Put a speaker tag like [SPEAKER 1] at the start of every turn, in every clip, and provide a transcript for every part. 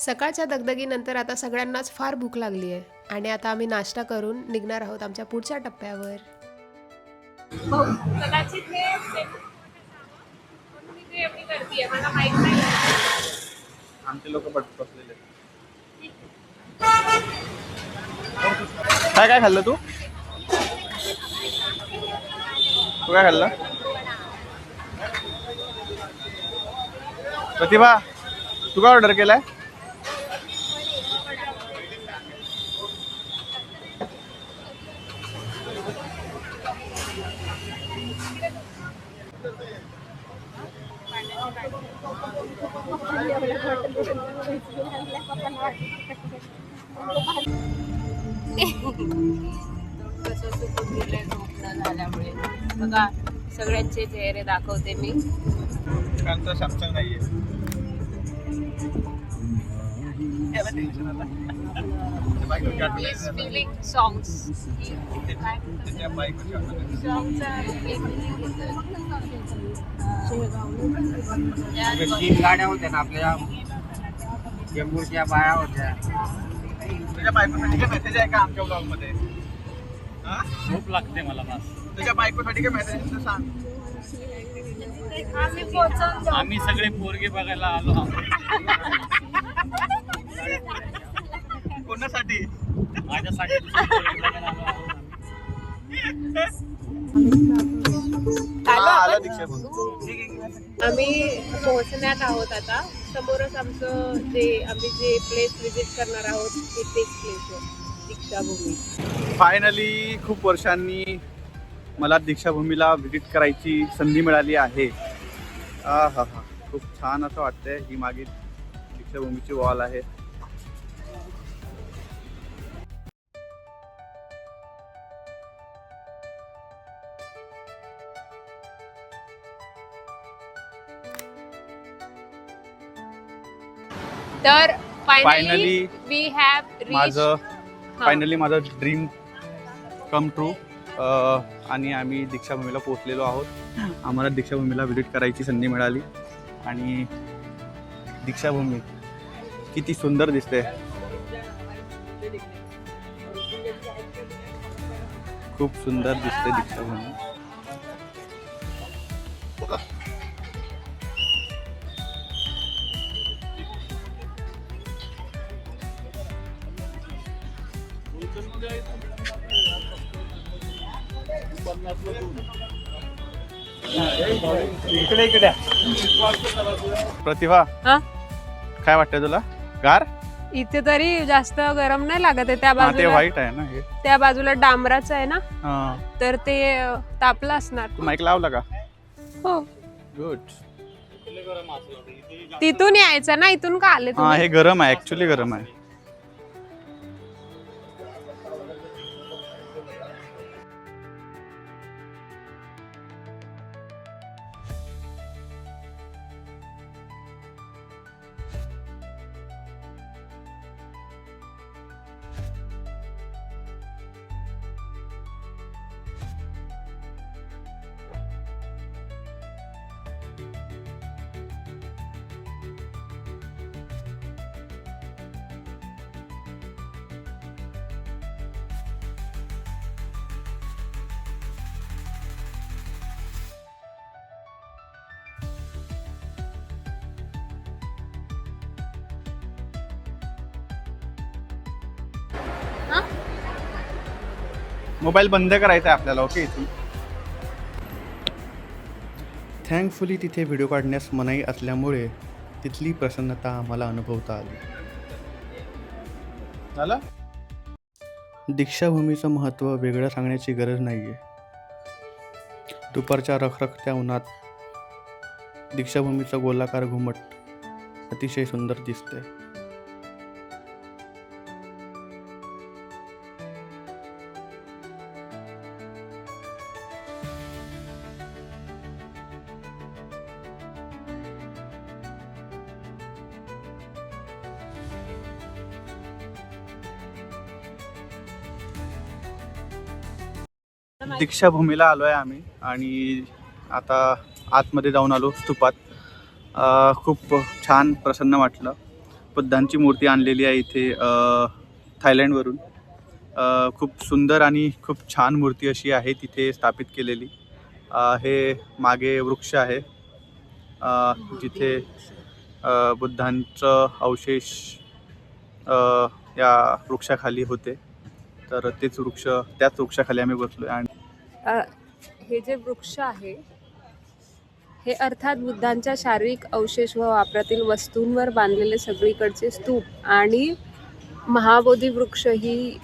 [SPEAKER 1] सकाळच्या दगदगीनंतर आता सगळ्यांनाच फार भूक लागली आहे. आणि आता आम्ही नाश्ता करून निघणार आहोत आमच्या पुढच्या टप्प्यावर.
[SPEAKER 2] हे
[SPEAKER 3] काय काय खाल्लं तू? तू काय खाल्लं? प्रतिभा तू काय ऑर्डर केलाय?
[SPEAKER 2] चेहरे दाखवते मी. फिलिंग सॉंग्स
[SPEAKER 4] तीन गाड्या होत्या ना आपल्या. चेंबूरच्या बाया होत्या.
[SPEAKER 3] तुझ्या बायकोसाठी काय मेसेज आहे का आमच्या ब्लॉगमध्ये? हा?
[SPEAKER 4] झोप लागते मला बस.
[SPEAKER 3] तुझ्या बायकोसाठी काय मेसेज सांग.
[SPEAKER 2] आम्ही
[SPEAKER 4] सगळे पोरगे बघायला आलो
[SPEAKER 3] कोणासाठी?
[SPEAKER 4] माझ्यासाठी.
[SPEAKER 2] आम्ही. पोहोचण्यात आहोत आता. समोरच आमचं जे आम्ही जे प्लेस विजिट करणार आहोत ते तेच प्लेस आहे. दीक्षाभूमी
[SPEAKER 3] फायनली खूप वर्षांनी मला दीक्षाभूमीला व्हिजिट करायची संधी मिळाली आहे. हा हा हा. खूप छान असं वाटतंय. ही मागे दीक्षाभूमीची वॉल आहे.
[SPEAKER 2] तर फायनली वी हॅव
[SPEAKER 3] माझं फायनली माझं ड्रीम कम ट्रू आणि आम्ही दीक्षाभूमीला पोहोचलेलो आहोत. आम्हाला दीक्षाभूमीला व्हिजिट करायची संधी मिळाली. आणि दीक्षाभूमी किती सुंदर दिसते. खूप सुंदर दिसते दीक्षाभूमी.
[SPEAKER 4] इकडे इकडे
[SPEAKER 3] प्रतिभा
[SPEAKER 2] हा?
[SPEAKER 3] काय वाटतं तुला? गार?
[SPEAKER 2] इथे तरी जास्त गरम नाही लागत आहे. त्या
[SPEAKER 3] हा ते
[SPEAKER 2] बाजूला
[SPEAKER 3] व्हाईट आहे ना हे.
[SPEAKER 2] त्या बाजूला डांबराचं आहे ना?
[SPEAKER 3] हा.
[SPEAKER 2] तर ते तापलं असणार.
[SPEAKER 3] तू माईक लावला का?
[SPEAKER 2] हो.
[SPEAKER 3] गुड
[SPEAKER 2] तिथून यायचं ना? इथून का आले
[SPEAKER 3] हा
[SPEAKER 2] तुम्ही?
[SPEAKER 3] हे गरम आहे ऍक्च्युली गरम आहे. मोबाईल बंद करायचा आहे आपल्याला ओके इथून? थँकफुली तिथे व्हिडिओ काढण्यास मनाई असल्यामुळे तिथली प्रसन्नता आम्हाला अनुभवता आली. झालं? दीक्षाभूमीचं महत्त्व वेगळं सांगण्याची गरज नाही आहे दुपारच्या रखरखत्या उन्हात दीक्षाभूमीचं गोलाकार घुमट अतिशय सुंदर दिसते दीक्षाभूमीला आलो आहे आम्ही आणि आता आतमध्ये जाऊन आलो स्तूपात. खूप छान प्रसन्न वाटलं. बुद्धांची मूर्ती आणलेली आहे इथे थायलंडवरून. खूप सुंदर आणि खूप छान मूर्ती अशी आहे तिथे स्थापित केलेली. हे मागे वृक्ष आहे. जिथे बुद्धांचं अवशेष या वृक्षाखाली होते. तर तेच वृक्ष त्याच वृक्षाखाली आम्ही बसलो आणि
[SPEAKER 2] अ, हे जे वृक्ष आहे हे अर्थात बुद्धांच्या शारीरिक अवशेष व वापरातील वस्तूंवर बांधलेले सगळीकडचे स्तूप आणि महाबोधी वृक्ष ही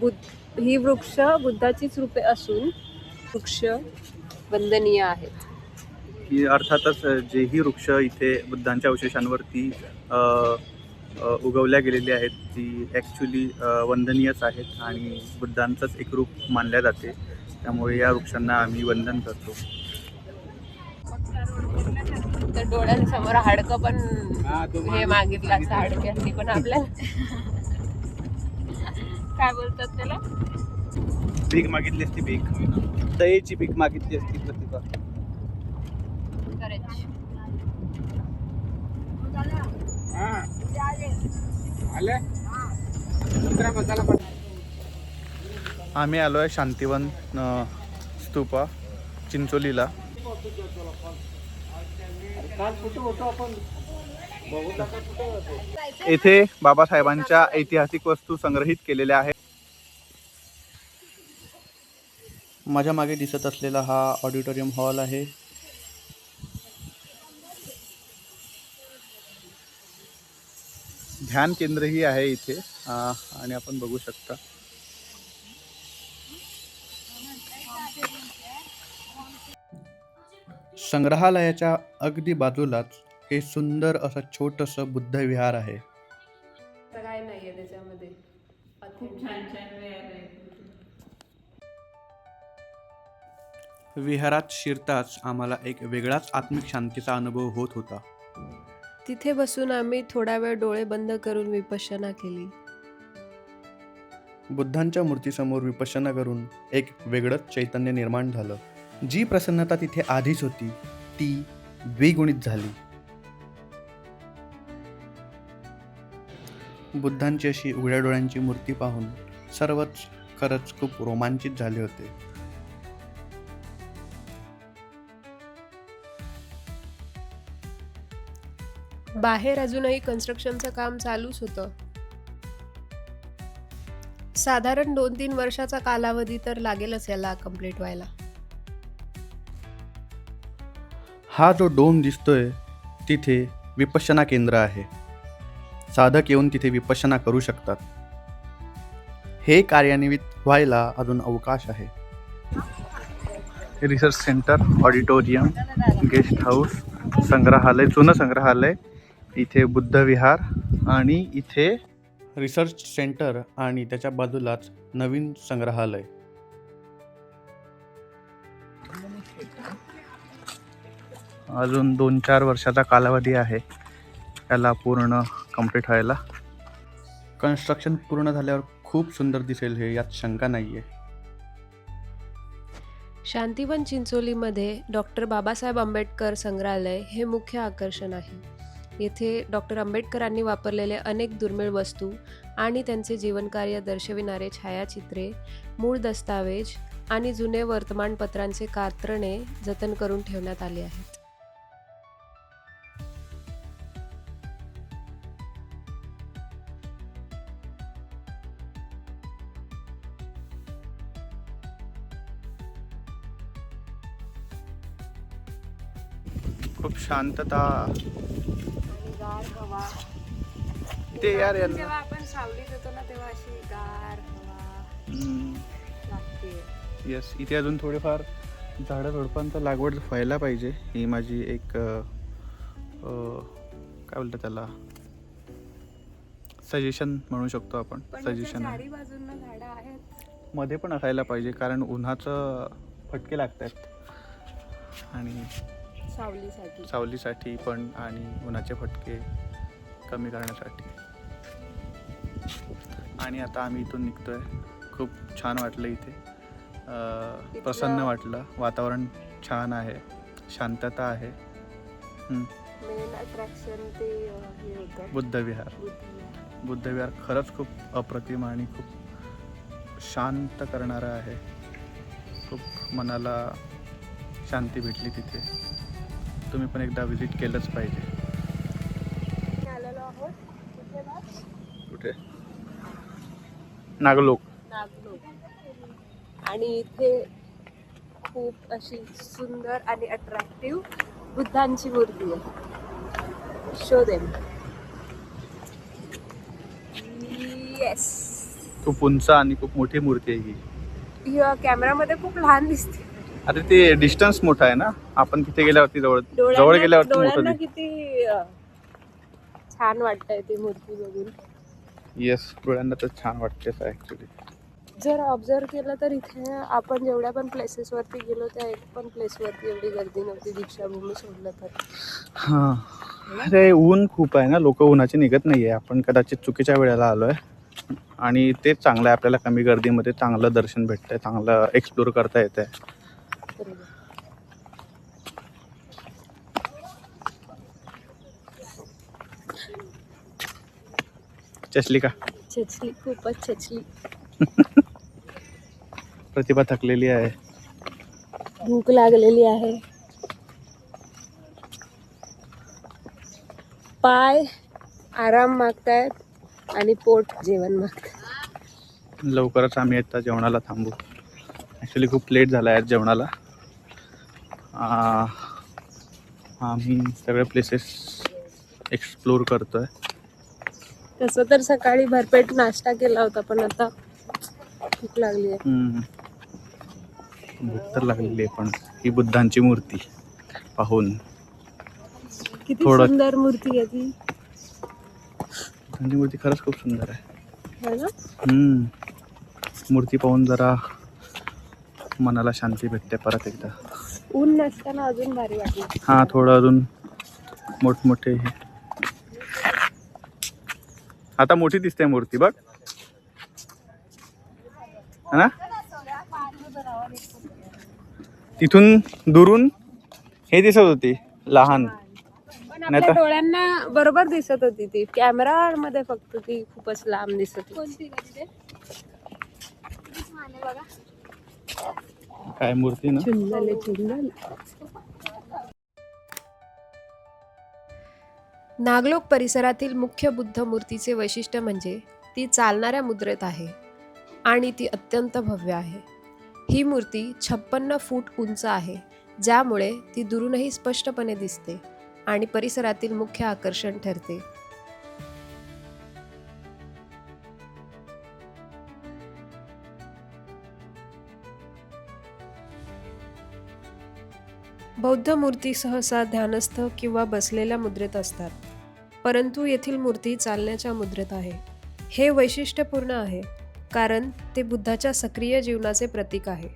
[SPEAKER 2] बुद्ध ही वृक्ष बुद्धाचीच रूपे असून वृक्ष वंदनीय आहेत.
[SPEAKER 3] की अर्थातच जेही वृक्ष इथे बुद्धांच्या अवशेषांवरती उगवल्या गेलेली आहेत ती ॲक्च्युली वंदनीयच आहेत आणि बुद्धांचंच एक रूप मानल्या जाते. त्यामुळे या वृक्षांना आम्ही वंदन करतो.
[SPEAKER 2] तर डोळ्यांसमोर हाडकं पण हे मागितलं असं हाडक्यांनी पण आपल्याला. काय बोलतात त्याला?
[SPEAKER 3] भीक मागितली असती भीक दयेची भीक मागितली असती प्रतिभा.
[SPEAKER 2] करायची
[SPEAKER 3] आम्ही आलो आहे शांतिवन स्तूपा चिंचोलीला. येथे बाबासाहेबांच्या ऐतिहासिक वस्तू संग्रहित केलेल्या आहेत. माझ्या मागे दिसत असलेला हा ऑडिटोरियम हॉल आहे. ध्यान केंद्रही आहे इथे. आणि आपण बघू शकता. संग्रहालयाच्या अगदी बाजूलाच हे सुंदर असं छोटंसं बुद्ध विहार आहे.
[SPEAKER 2] तर काय नाहीये त्याच्यामध्ये. खूप छान छान
[SPEAKER 3] विहारात शिरताच आम्हाला एक वेगळाच आत्मिक शांतीचा अनुभव होत होता.
[SPEAKER 1] तिथे बसून आम्ही थोडा वेळ डोळे बंद करून विपश्यना केली.
[SPEAKER 3] बुद्धांच्या मूर्तीसमोर विपश्यना करून एक वेगळंच चैतन्य निर्माण झालं. जी प्रसन्नता तिथे आधीच होती ती द्विगुणित झाली. बुद्धांची अशी उघड्या डोळ्यांची मूर्ती पाहून सर्वच खरंच खूप रोमांचित झाले होते.
[SPEAKER 1] बाहेर अजूनही कन्स्ट्रक्शनचं काम चालूच होतं. साधारण दोन तीन वर्षाचा कालावधी तर लागेलच याला कंप्लीट व्हायला.
[SPEAKER 3] हा जो डोम दिसतोय तिथे विपश्यना केंद्र आहे. साधक येऊन तिथे विपश्यना करू शकतात. हे कार्यान्वित व्हायला अजून अवकाश आहे. Research centre auditorium guest house संग्रहालय जुनं संग्रहालय इथे बुद्ध विहार आणि इथे रिसर्च सेंटर आणि त्याच्या बाजूलाच नवीन संग्रहालय. अजून दोन चार वर्षाचा कालावधी आहे. त्याला पूर्ण कंप्लीट व्हायला. कन्स्ट्रक्शन पूर्ण झाल्यावर खूप सुंदर दिसेल हे यात शंका नाही आहे
[SPEAKER 1] शांतिवन चिंचोलीमध्ये डॉक्टर बाबासाहेब आंबेडकर संग्रहालय हे मुख्य आकर्षण आहे. येथे डॉक्टर आंबेडकरांनी वापरलेले अनेक दुर्मिळ वस्तू आणि त्यांचे जीवनकार्य दर्शविणारे छायाचित्रे मूळ दस्तावेज आणि जुने वर्तमानपत्रांचे कात्रणे जतन करून ठेवण्यात आले आहेत.
[SPEAKER 3] खूप शांतता
[SPEAKER 2] गार हवा.
[SPEAKER 3] ते यार
[SPEAKER 2] जेव्हा आपण सावलीत येतो ना तेव्हा अशी गार हवा लागते.
[SPEAKER 3] येस इथे अजून थोडेफार झाडं झुडपांचं लागवड व्हायला पाहिजे. ही माझी एक काय बोलतात त्याला? सजेशन म्हणू शकतो आपण.
[SPEAKER 2] पण
[SPEAKER 3] सजेशनमध्ये पण असायला पाहिजे कारण उन्हाचं फटके लागत आहेत आणि
[SPEAKER 2] सावलीसाठी.
[SPEAKER 3] सावलीसाठी पण आणि उन्हाचे फटके कमी करण्यासाठी. आणि आता आम्ही इथून निघतोय. खूप छान वाटलं इथे. प्रसन्न वाटलं. वातावरण छान आहे. शांतता आहे.
[SPEAKER 2] मेन अट्रॅक्शन ते अं, हे होतं.
[SPEAKER 3] बुद्ध विहार बुद्ध विहार खरंच खूप अप्रतिम आणि खूप शांत करणारं आहे. खूप मनाला शांती भेटली तिथे. तुम्ही पण एकदा व्हिजिट केलंच पाहिजे.
[SPEAKER 2] आलेलो आहोत. कुठे बा?
[SPEAKER 3] कुठे? नागलोक.
[SPEAKER 2] नागलोक. आणि इथे खूप अशी सुंदर आणि अट्रॅक्टिव्ह बुद्धांची मूर्ती आहे. शो देम येस
[SPEAKER 3] खूप उंच आणि खूप मोठी मूर्ती आहे ही.
[SPEAKER 2] कॅमेरामध्ये खूप लहान दिसते.
[SPEAKER 3] आता ते डिस्टन्स मोठा आहे ना? आपण तिथे गेल्यावरती जवळ जवळ गेल्यावरती
[SPEAKER 2] डोळ्यांना
[SPEAKER 3] मोठं
[SPEAKER 2] किती अं, छान वाटतंय ती मूर्ती बघून.
[SPEAKER 3] येस डोळ्यांना तर छान वाटतेच ऍक्च्युली
[SPEAKER 2] जर ऑब्झर्व केलं तर इथे आपण जेवढ्या पण प्लेसेसवरती गेलो त्या एक पण प्लेसवरती एवढी गर्दी नव्हती दीक्षाभूमी सोडलं तर.
[SPEAKER 3] हां. अरे ऊन खूप आहे ना? लोक उन्हाचे निघत नाही आहे आपण कदाचित चुकीच्या वेळेला आलो आहे आणि तेच चांगलं आहे. आपल्याला कमी गर्दीमध्ये चांगलं दर्शन भेटतंय चांगलं एक्सप्लोर करता येत आहे
[SPEAKER 2] बरोबर
[SPEAKER 3] चसली का?
[SPEAKER 2] छचली खूपच छचली
[SPEAKER 3] प्रतिभा थकलेली आहे.
[SPEAKER 2] भूक लागलेली आहे. पाय आराम मागतायत आणि पोट जेवण मागतायत.
[SPEAKER 3] लवकरच आम्ही आता जेवणाला थांबू. ॲक्च्युली खूप लेट झाला आहे जेवणाला. आम्ही सगळे प्लेसेस एक्सप्लोर करतो आहे
[SPEAKER 2] तसं तर सकाळी भरपेट नाश्ता केला होता पण आता भूक लागली आहे.
[SPEAKER 3] भूक तर लागलेली आहे पण ही बुद्धांची मूर्ती पाहून
[SPEAKER 2] किती
[SPEAKER 3] थोडं-
[SPEAKER 2] सुंदर मूर्ती आहे ती.
[SPEAKER 3] बुद्धांची मूर्ती खरंच खूप सुंदर आहे.
[SPEAKER 2] है ना?
[SPEAKER 3] हम्म. मूर्ती पाहून जरा मनाला शांती भेटते परत एकदा.
[SPEAKER 2] ऊन नसताना अजून भारी वाटलं.
[SPEAKER 3] हा थोडं अजून मोठमोठे हे. आता मोठी दिसते मूर्ती बघ. है ना? तिथून दुरून हे दिसत होती लहान.
[SPEAKER 2] पण आपल्या डोळ्यांना बरोबर दिसत होती ती. कॅमेरा मध्ये फक्त ती खूपच लांब दिसत होती.
[SPEAKER 3] काय मूर्ती ना?
[SPEAKER 2] चुंदले चुंदल
[SPEAKER 1] नागलोक परिसरातील मुख्य बुद्ध मूर्तीचे वैशिष्ट्य म्हणजे ती चालणाऱ्या मुद्रेत आहे आणि ती अत्यंत भव्य आहे. ही मूर्ती छप्पन्न फूट उंच आहे ज्यामुळे ती दुरूनही स्पष्टपणे दिसते आणि परिसरातील मुख्य आकर्षण ठरते. बौद्ध मूर्ती सहसा ध्यानस्थ किंवा बसलेल्या मुद्रेत असतात. परंतु येथील मूर्ती चालण्याच्या मुद्रेत आहे. हे वैशिष्ट्यपूर्ण आहे कारण ते बुद्धाच्या सक्रिय जीवनाचे प्रतीक आहे.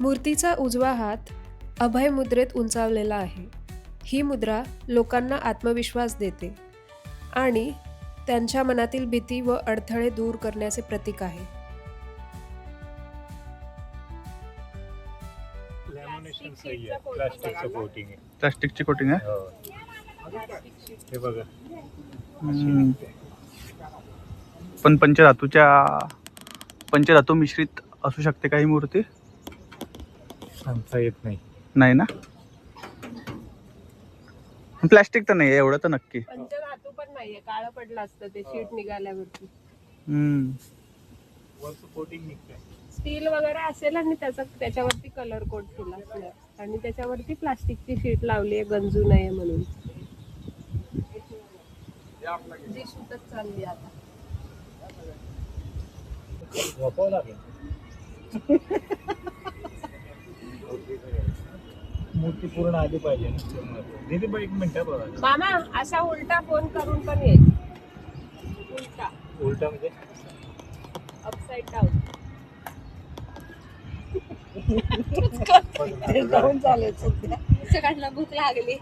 [SPEAKER 1] मूर्तीचा उजवा हात अभय मुद्रेत उंचावलेला आहे. ही मुद्रा लोकांना आत्मविश्वास देते आणि त्यांच्या मनातील भीती व अडथळे दूर करण्याचे प्रतीक आहे.
[SPEAKER 5] सही आहे. प्लास्टिकचं कोटिंग आहे.
[SPEAKER 3] प्लास्टिकची कोटिंग आहे?
[SPEAKER 5] हो. हे बघा.
[SPEAKER 3] हम्म. पण पंचधातूच्या पंचधातू मिश्रित असू शकते काही मूर्ती?
[SPEAKER 5] सांगता येत नाही.
[SPEAKER 3] नाही ना? प्लॅस्टिक तर नाही आहे एवढं तर नक्की.
[SPEAKER 2] पंचधातू पण नाहीये काळं पडलं असतं ते शीट निघाल्यावरती.
[SPEAKER 3] हम्म.
[SPEAKER 5] वरचं कोटिंग निघतंय.
[SPEAKER 2] स्टील वगैरे असेल आणि त्याचा त्याच्यावरती कलर कोट केला असणार. आणि त्याच्यावरती प्लास्टिकची शीट लावली आहे गंजू नये म्हणून. जी शूटच चालली आता.
[SPEAKER 5] वापावं लागेल. मूर्ती पूर्ण आली पाहिजे ना दिदी बघ एक मिनिट बघा.
[SPEAKER 2] मामा असा उलटा फोन करून पण येईल उलटा.
[SPEAKER 5] उलटा म्हणजे?
[SPEAKER 2] अपसाइड डाऊन सगळ्यांना भूक लागली.